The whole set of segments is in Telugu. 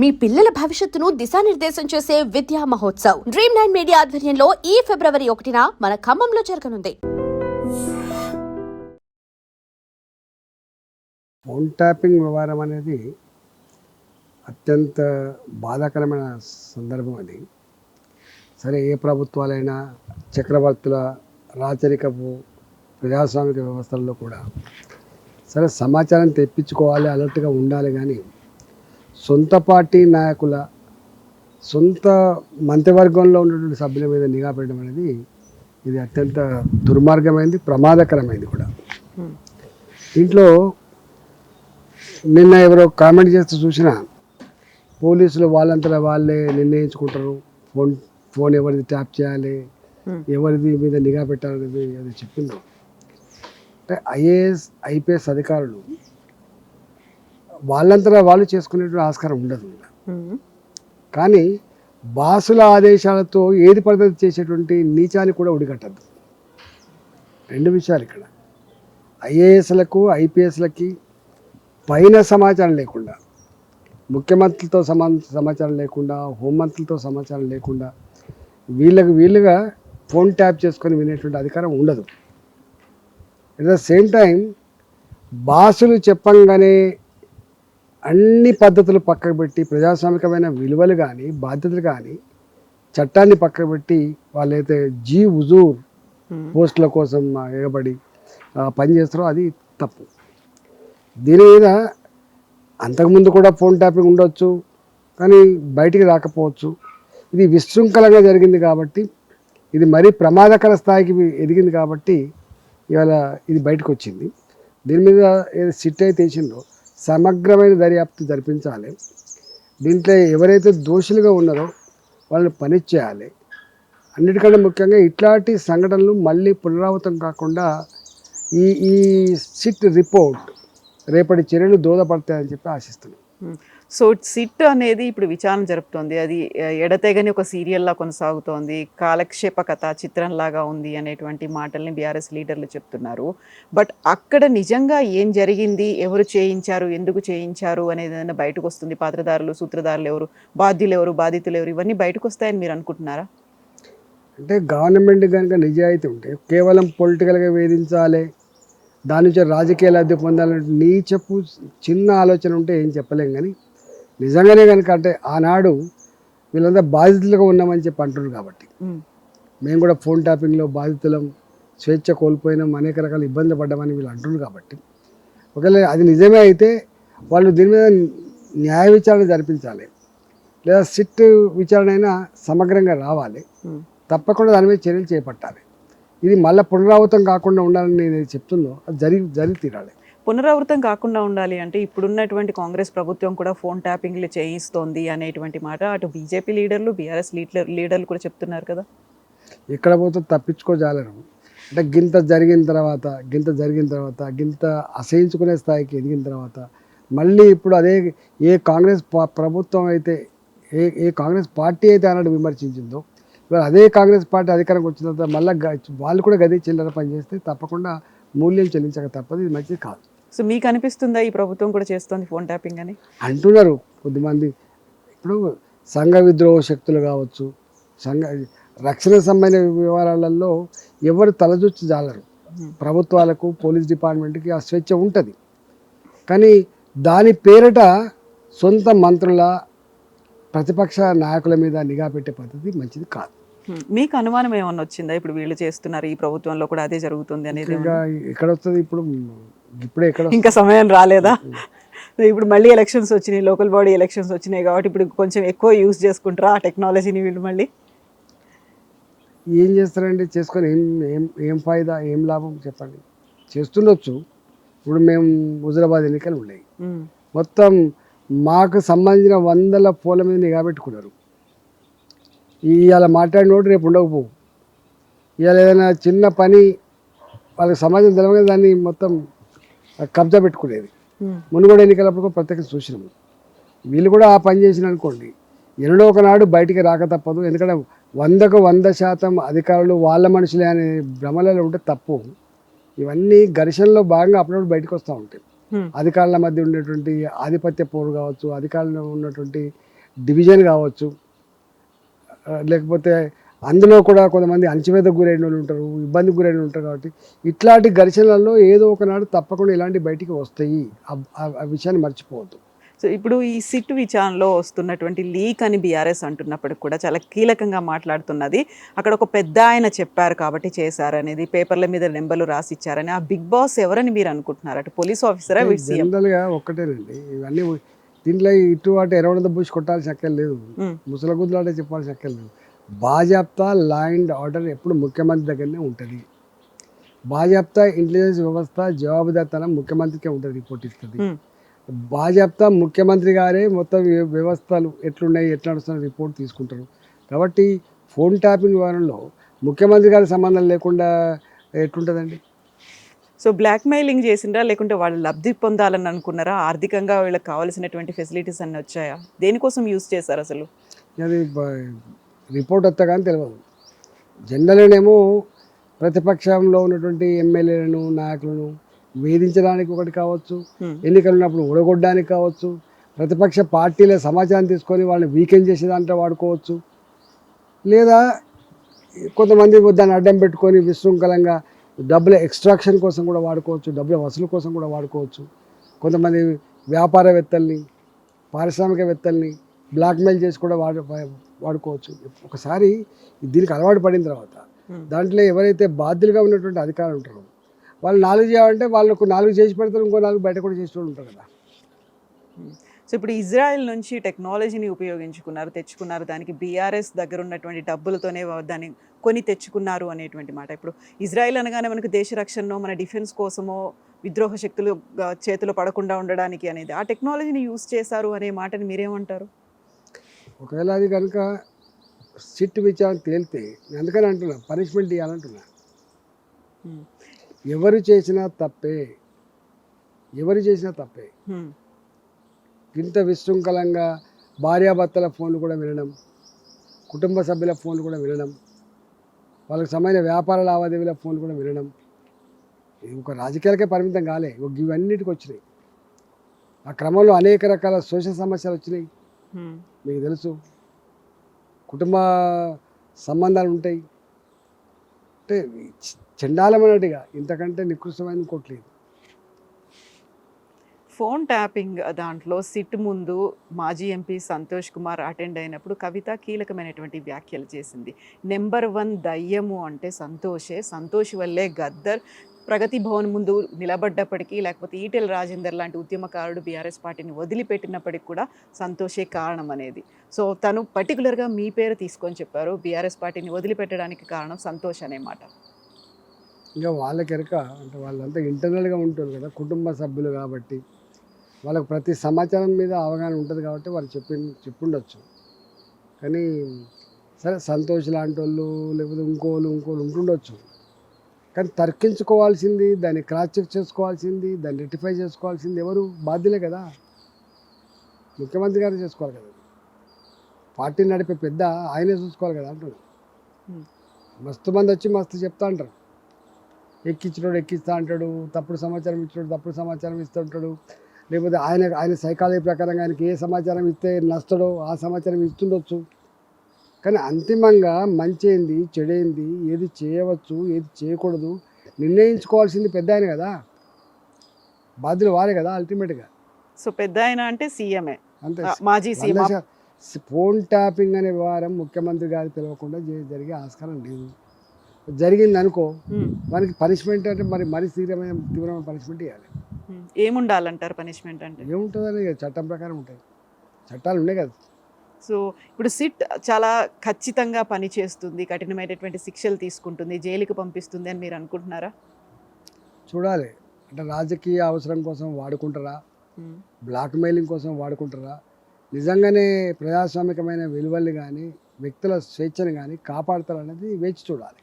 మీ పిల్లల భవిష్యత్తును దిశానిర్దేశం చేసే విద్యా మహోత్సవ్. డ్రీమ్ నైన్ మీడియా ఆధ్వర్యంలో ఈ ఫిబ్రవరి ఒకటిన మన ఖమ్మంలో జరగనుంది. ఫోన్ ట్యాపింగ్ వ్యవహారం అనేది అత్యంత బాధాకరమైన సందర్భం అది. సరే ఏ ప్రభుత్వాలైనా చక్రవర్తుల రాచరికపు ప్రజాస్వామిక వ్యవస్థల్లో కూడా సరే సమాచారం తెప్పించుకోవాలి అలర్ట్గా ఉండాలి కానీ సొంత పార్టీ నాయకుల సొంత మంత్రివర్గంలో ఉన్నటువంటి సభ్యుల మీద నిఘా పెట్టడం అనేది ఇది అత్యంత దుర్మార్గమైంది ప్రమాదకరమైంది కూడా. దీంట్లో నిన్న ఎవరో కామెంట్ చేస్తూ చూసిన పోలీసులు వాళ్ళంతటా వాళ్ళే నిర్ణయించుకుంటారు. ఫోన్ ఫోన్ ఎవరిది ట్యాప్ చేయాలి ఎవరిది మీద నిఘా పెట్టాలనేది అది చెప్పింది అంటే ఐఏఎస్ ఐపీఎస్ అధికారులు వాళ్ళంతటా వాళ్ళు చేసుకునేటువంటి ఆస్కారం ఉండదు. కానీ బాసుల ఆదేశాలతో ఏది పద్ధతి చేసేటువంటి నీచాన్ని కూడా ఉడిగట్టద్దు రెండు విషయాలు ఇక్కడ. ఐఏఎస్లకు ఐపీఎస్లకి పైన సమాచారం లేకుండా ముఖ్యమంత్రితో సమా సమాచారం లేకుండా హోంమంత్రులతో సమాచారం లేకుండా వీళ్ళకి వీళ్ళుగా ఫోన్ ట్యాప్ చేసుకొని వినేటువంటి అధికారం ఉండదు. అట్ ద సేమ్ టైం బాసులు చెప్పంగానే అన్ని పద్ధతులు పక్కకు పెట్టి ప్రజాస్వామికమైన విలువలు కానీ బాధ్యతలు కానీ చట్టాన్ని పక్కకు పెట్టి వాళ్ళైతే జీ హుజూర్ పోస్టుల కోసం ఎగబడి ఆ, పని చేస్తారో అది తప్పు. దీని మీద అంతకుముందు కూడా ఫోన్ ట్యాపింగ్ ఉండొచ్చు కానీ బయటికి రాకపోవచ్చు. ఇది విశృంఖలంగా జరిగింది కాబట్టి ఇది మరీ ప్రమాదకర స్థాయికి ఎదిగింది కాబట్టి ఇవాళ ఇది బయటకు వచ్చింది దీని మీద ఏదో సిట్ అయితే వేసిందో సమగ్రమైన దర్యాప్తు జరిపించాలి. దీంట్లో ఎవరైతే దోషులుగా ఉన్నారో వాళ్ళని పని చేయాలి. అన్నిటికంటే ముఖ్యంగా ఇట్లాంటి సంఘటనలు మళ్ళీ పునరావృతం కాకుండా ఈ ఈ సిట్ రిపోర్ట్ రేపటి చర్యలు దోదపడతాయని చెప్పి ఆశిస్తున్నాను సో సిట్ అనేది ఇప్పుడు విచారణ జరుపుతోంది. అది ఎడతెగని ఒక సీరియల్లా కొనసాగుతోంది. కాలక్షేప కథ చిత్రంలాగా ఉంది అనేటువంటి మాటల్ని బీఆర్ఎస్ లీడర్లు చెప్తున్నారు. బట్ అక్కడ నిజంగా ఏం జరిగింది? ఎవరు చేయించారు? ఎందుకు చేయించారు? అనేది ఏదైనా బయటకు వస్తుంది పాత్రదారులు సూత్రధారులు ఎవరు? బాధ్యులు ఎవరు? బాధితులు ఎవరు? ఇవన్నీ బయటకు వస్తాయని మీరు అనుకుంటున్నారా? అంటే గవర్నమెంట్ కనుక నిజాయితీ ఉంటే కేవలం పొలిటికల్గా వేధించాలి దాని నుంచి రాజకీయ లబ్ధి పొందాలంటే నీచపు చిన్న ఆలోచన ఉంటే ఏం చెప్పలేం. కానీ నిజంగానే కనుక అంటే ఆనాడు వీళ్ళంతా బాధితులుగా ఉన్నామని చెప్పి అంటున్నారు కాబట్టి. మేము కూడా ఫోన్ ట్యాపింగ్లో బాధితులం స్వేచ్ఛ కోల్పోయినాం అనేక రకాల ఇబ్బందులు పడ్డామని వీళ్ళు అంటున్నారు కాబట్టి. ఒకవేళ అది నిజమే అయితే వాళ్ళు దీని మీద న్యాయ విచారణ జరిపించాలి. లేదా సిట్ విచారణ అయినా సమగ్రంగా రావాలి. తప్పకుండా దాని మీద చర్యలు చేపట్టాలి. ఇది మళ్ళీ పునరావృతం కాకుండా ఉండాలని నేను చెప్తుందో అది జరిగి జరిగి తీరాలి. పునరావృతం కాకుండా ఉండాలి అంటే ఇప్పుడున్నటువంటి కాంగ్రెస్ ప్రభుత్వం కూడా ఫోన్ ట్యాపింగ్లు చేయిస్తోంది అనేటువంటి మాట అటు బీజేపీ లీడర్లు బీఆర్ఎస్ లీడర్ లీడర్లు కూడా చెప్తున్నారు కదా. ఎక్కడ పోతే తప్పించుకోజాలరు. అంటే గింత జరిగిన తర్వాత గింత జరిగిన తర్వాత గింత అసహించుకునే స్థాయికి ఎదిగిన తర్వాత మళ్ళీ ఇప్పుడు అదే ఏ కాంగ్రెస్ ప్రభుత్వం అయితే ఏ ఏ కాంగ్రెస్ పార్టీ అయితే అన్నట్టు విమర్శించిందో ఇవాళ అదే కాంగ్రెస్ పార్టీ అధికారంకి వచ్చిన తర్వాత మళ్ళీ వాళ్ళు కూడా గది చిల్లర పని చేస్తే తప్పకుండా మూల్యం చెల్లించక తప్పదు ఇది మంచిది కాదు. సో మీకు అనిపిస్తుందా ఈ ప్రభుత్వం కూడా చేస్తోంది ఫోన్ ట్యాపింగ్ అని? అంటున్నారు కొద్దిమంది. ఇప్పుడు సంఘ విద్రోహ శక్తులు కావచ్చు సంఘ రక్షణ సంబంధించిన వ్యవహారాలలో ఎవరు తలదూచి జాలరు. ప్రభుత్వాలకు పోలీస్ డిపార్ట్మెంట్కి ఆ స్వేచ్ఛ ఉంటుంది. కానీ దాని పేరిట సొంత మంత్రుల ప్రతిపక్ష నాయకుల మీద నిఘా పెట్టే పద్ధతి మంచిది కాదు. మీకు అనుమానం ఏమన్నా వచ్చిందా? ఇప్పుడు వీళ్ళు చేస్తున్నారు ఈ ప్రభుత్వంలో కూడా అదే జరుగుతుంది అనేది ఇంకా ఎక్కడ వస్తుంది ఇప్పుడు ఇప్పుడే ఎక్కడ? ఇంకా సమయం రాలేదా? ఇప్పుడు మళ్ళీ ఎలక్షన్స్ వచ్చినాయి లోకల్ బాడీ ఎలక్షన్స్ వచ్చినాయి కాబట్టి ఇప్పుడు కొంచెం ఎక్కువ యూజ్ చేసుకుంటారా ఆ టెక్నాలజీని వీళ్ళు మళ్ళీ? ఏం చేస్తారండి? చేసుకొని ఏం ఏం ఏం ఫాయిదా ఏం లాభం చెప్పండి. చేస్తుండొచ్చు. ఇప్పుడు మేము హుజరాబాద్ ఎన్నికలు ఉన్నాయి. మొత్తం మాకు సంబంధించిన వందల పూల మీద నిఘా పెట్టుకున్నారు. ఇవాళ మాట్లాడినోడు రేపు ఉండకపోవు ఇవాళ ఏదైనా చిన్న పని వాళ్ళకి సమాజం తెలవగా దాన్ని మొత్తం కబ్జా పెట్టుకునేది. మునుగోడు ఎన్నికలప్పుడు ప్రత్యేక చూసినాము వీళ్ళు కూడా ఆ పని చేసిన అనుకోండి ఎన్నడో ఒకనాడు బయటికి రాక తప్పదు. ఎందుకంటే వందకు వంద శాతం అధికారులు వాళ్ళ మనుషులే అనే భ్రమలలో ఉంటే తప్పు. ఇవన్నీ ఘర్షణలో భాగంగా అప్పుడప్పుడు బయటకు వస్తూ ఉంటాయి. అధికారుల మధ్య ఉండేటువంటి ఆధిపత్య పోరు కావచ్చు అధికారులు ఉన్నటువంటి డివిజన్ కావచ్చు లేకపోతే అందులో కూడా కొంతమంది అణచివేతకు గురైన వాళ్ళు ఉంటారు ఇబ్బందికి గురైన వాళ్ళు ఉంటారు కాబట్టి ఇట్లాంటి ఘర్షణలలో ఏదో ఒకనాడు తప్పకుండా ఇలాంటి బయటికి వస్తాయి. ఆ- విషయాన్ని మర్చిపోవద్దు. సో ఇప్పుడు ఈ సిట్ విచారణలో వస్తున్నటువంటి లీక్ అని బీఆర్ఎస్ అంటున్నప్పటికి కూడా చాలా కీలకంగా మాట్లాడుతున్నది. అక్కడ ఒక పెద్ద ఆయన చెప్పారు కాబట్టి చేశారనేది పేపర్ల మీద నెంబర్లు రాసి ఇచ్చారని ఆ బిగ్ బాస్ ఎవరని మీరు అనుకుంటున్నారు? అటు పోలీస్ ఆఫీసరా జనరల్గా ఒక్కటేనండి ఇవన్నీ దీంట్లో ఇటు అటు ఎరవడంతో బుష్ కొట్టాల్సిన అక్కర్ లేదు. ముసల గుద్దులాటే చెప్పాల్సిన అక్కర్ లేదు. బాజాప్తా లా అండ్ ఆర్డర్ ఎప్పుడు ముఖ్యమంత్రి దగ్గరనే ఉంటుంది. బాజాప్తా ఇంటెలిజెన్స్ వ్యవస్థ జవాబుదారితనం ముఖ్యమంత్రికే ఉంటుంది రిపోర్ట్ ఇస్తుంది. బాజాప్తా ముఖ్యమంత్రి గారే మొత్తం వ్య- వ్యవస్థలు ఎట్లున్నాయి ఎట్లా నడుస్తున్న రిపోర్ట్ తీసుకుంటారు. కాబట్టి ఫోన్ ట్యాపింగ్ వ్యవహారంలో ముఖ్యమంత్రి గారి సంబంధం లేకుండా ఎట్లుంటుందండి? సో బ్లాక్ మెయిలింగ్ చేసిండ్రా లేకుంటే వాళ్ళు లబ్ధి పొందాలని అనుకున్నారా? ఆర్థికంగా వీళ్ళకి కావాల్సినటువంటి ఫెసిలిటీస్ అన్ని వచ్చాయా? దేనికోసం యూజ్ చేశారు అసలు? అది రిపోర్ట్ వస్తా కానీ తెలియదు జనరల్గానేమో ప్రతిపక్షంలో ఉన్నటువంటి ఎమ్మెల్యేలను నాయకులను వేధించడానికి ఒకటి కావచ్చు. ఎన్నికలు ఉన్నప్పుడు ఊడగొట్టడానికి కావచ్చు ప్రతిపక్ష పార్టీల సమాచారం తీసుకొని వాళ్ళని వీకెండ్ చేసే దాంట్లో వాడుకోవచ్చు. లేదా కొంతమంది దాన్ని అడ్డం పెట్టుకొని విశృంఖలంగా డబ్బుల ఎక్స్ట్రాక్షన్ కోసం కూడా వాడుకోవచ్చు డబ్బుల వసూలు కోసం కూడా వాడుకోవచ్చు. కొంతమంది వ్యాపారవేత్తల్ని పారిశ్రామికవేత్తల్ని బ్లాక్మెయిల్ చేసి కూడా వాడు వాడుకోవచ్చు. ఒకసారి దీనికి అలవాటు పడిన తర్వాత Hmm. దాంట్లో ఎవరైతే బాధ్యులుగా ఉన్నటువంటి అధికారులు ఉంటారో వాళ్ళు నాలుగు చేయాలంటే వాళ్ళకు నాలుగు చేసి పెడతారు ఇంకో నాలుగు బయట కూడా చేసి ఉంటారు కదా. సో ఇప్పుడు ఇజ్రాయెల్ నుంచి టెక్నాలజీని ఉపయోగించుకున్నారు తెచ్చుకున్నారు దానికి బీఆర్ఎస్ దగ్గర ఉన్నటువంటి డబ్బులతోనే దాన్ని కొని తెచ్చుకున్నారు అనేటువంటి మాట. ఇప్పుడు ఇజ్రాయెల్ అనగానే మనకు దేశ రక్షణలో మన డిఫెన్స్ కోసమో విద్రోహ శక్తులు చేతిలో పడకుండా ఉండడానికి అనేది ఆ టెక్నాలజీని యూజ్ చేశారు అనే మాటని మీరేమంటారు? ఒకవేళ అది కనుక సిట్ విచారణ తేలితే నేను అందుకని అంటున్నా పనిష్మెంట్ ఇవ్వాలంటున్నా. ఎవరు చేసినా తప్పే ఎవరు చేసినా తప్పే. ఇంత విశృంఖలంగా భార్యాభర్తల ఫోన్లు కూడా వినడం కుటుంబ సభ్యుల ఫోన్లు కూడా వినడం వాళ్ళకి సంబంధించిన వ్యాపార లావాదేవీల ఫోన్లు కూడా వినడం ఇది ఒక రాజకీయాలకే పరిమితం కాలే ఒక ఇవన్నిటికి వచ్చినాయి ఆ క్రమంలో అనేక రకాల సోషల్ సమస్యలు వచ్చినాయి. మీకు తెలుసు. కుటుంబ సంబంధాలు ఉంటాయి. అంటే చండాలమైనట్టుగా ఇంతకంటే నికృష్టమైన ఇంకోట్లేదు ఫోన్ ట్యాపింగ్ దాంట్లో సిట్ ముందు మాజీ ఎంపీ సంతోష్ కుమార్ అటెండ్ అయినప్పుడు కవిత కీలకమైనటువంటి వ్యాఖ్యలు చేసింది. నెంబర్ వన్ దయ్యము అంటే సంతోషే. సంతోష్ వల్లే గద్దర్ ప్రగతి భవన్ ముందు నిలబడ్డప్పటికీ లేకపోతే ఈటెల రాజేందర్ లాంటి ఉద్యమకారుడు బీఆర్ఎస్ పార్టీని వదిలిపెట్టినప్పటికి కూడా సంతోషే కారణం అనేది. సో తను పర్టికులర్గా మీ పేరు తీసుకొని చెప్పారు బీఆర్ఎస్ పార్టీని వదిలిపెట్టడానికి కారణం సంతోష్ అనే మాట. ఇంకా వాళ్ళకెరక అంటే వాళ్ళంతా ఇంటర్నల్గా ఉంటుంది కదా కుటుంబ సభ్యులు కాబట్టి వాళ్ళకి ప్రతి సమాచారం మీద అవగాహన ఉంటుంది కాబట్టి వాళ్ళు చెప్పి చెప్పుండొచ్చు. కానీ సరే సంతోష్ లాంటి వాళ్ళు లేకపోతే ఇంకోళ్ళు ఇంకోళ్ళు ఉంటుండొచ్చు. కానీ తర్కించుకోవాల్సింది దాన్ని క్రాస్ చెక్ చేసుకోవాల్సింది దాన్ని రెక్టిఫై చేసుకోవాల్సింది ఎవరు? బాధ్యులే కదా. ముఖ్యమంత్రి గారు చేసుకోవాలి కదా. పార్టీ నడిపే పెద్ద ఆయనే చూసుకోవాలి కదా Hmm. మస్తు మంది వచ్చి మస్తు చెప్తా అంటారు. ఎక్కించినోడు ఎక్కిస్తా అంటాడు తప్పుడు సమాచారం ఇచ్చినోడు తప్పుడు సమాచారం ఇస్తూ ఉంటాడు లేకపోతే ఆయన ఆయన సైకాలజీ ప్రకారంగా ఆయనకి ఏ సమాచారం ఇస్తే నష్టడో ఆ సమాచారం ఇస్తుండొచ్చు. కానీ అంతిమంగా మంచి ఏంది చెడేంది ఏది చేయవచ్చు ఏది చేయకూడదు నిర్ణయించుకోవాల్సింది పెద్ద ఆయన కదా. బాధ్యులు వారే కదా అల్టిమేట్గా సో పెద్ద ఆయన అంటే సీఎంఏ. అంతే. మాజీ సీఎం. ఫోన్ ట్యాపింగ్ అనే వ్యవహారం ముఖ్యమంత్రి గారికి తెలియకుండా జే- జరిగే ఆస్కారం లేదు. జరిగింది అనుకో. మనకి పనిష్మెంట్ అంటే మరి మరీ తీవ్రమైన తీవ్రమైన పనిష్మెంట్ ఇవ్వాలి. ఏముండాలంటారు పనిష్మెంట్ అంటే? ఏముంటుందని చట్టం ప్రకారం ఉంటాయి. చట్టాలు ఉన్నాయి కదా. సో ఇప్పుడు సిట్ చాలా ఖచ్చితంగా పనిచేస్తుంది కఠినమైనటువంటి శిక్షలు తీసుకుంటుంది జైలుకి పంపిస్తుంది అని మీరు అనుకుంటున్నారా? చూడాలి. అంటే రాజకీయ అవసరం కోసం వాడుకుంటారా? బ్లాక్ మెయిలింగ్ కోసం వాడుకుంటారా? నిజంగానే ప్రజాస్వామికమైన విలువల్ని కానీ వ్యక్తుల స్వేచ్ఛను కానీ కాపాడతారనేది వేచి చూడాలి.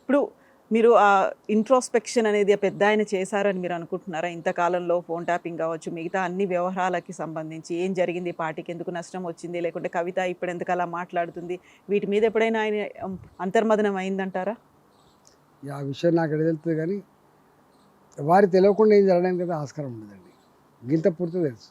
ఇప్పుడు మీరు ఆ ఇంట్రోస్పెక్షన్ అనేది పెద్ద ఆయన చేశారని మీరు అనుకుంటున్నారా? ఇంతకాలంలో ఫోన్ ట్యాపింగ్ కావచ్చు మిగతా అన్ని వ్యవహారాలకి సంబంధించి ఏం జరిగింది? పార్టీకి ఎందుకు నష్టం వచ్చింది? లేకుంటే కవిత ఇప్పుడు ఎందుకు అలా మాట్లాడుతుంది? వీటి మీద ఎప్పుడైనా ఆయన అంతర్మదనం అయిందంటారా? ఆ విషయం నాకు ఎడ తెలుస్తుంది కానీ వారి తెలియకుండా ఏం జరగడానికి కదా ఆస్కారం ఉండదండి. గింత పూర్తి తెలుసు.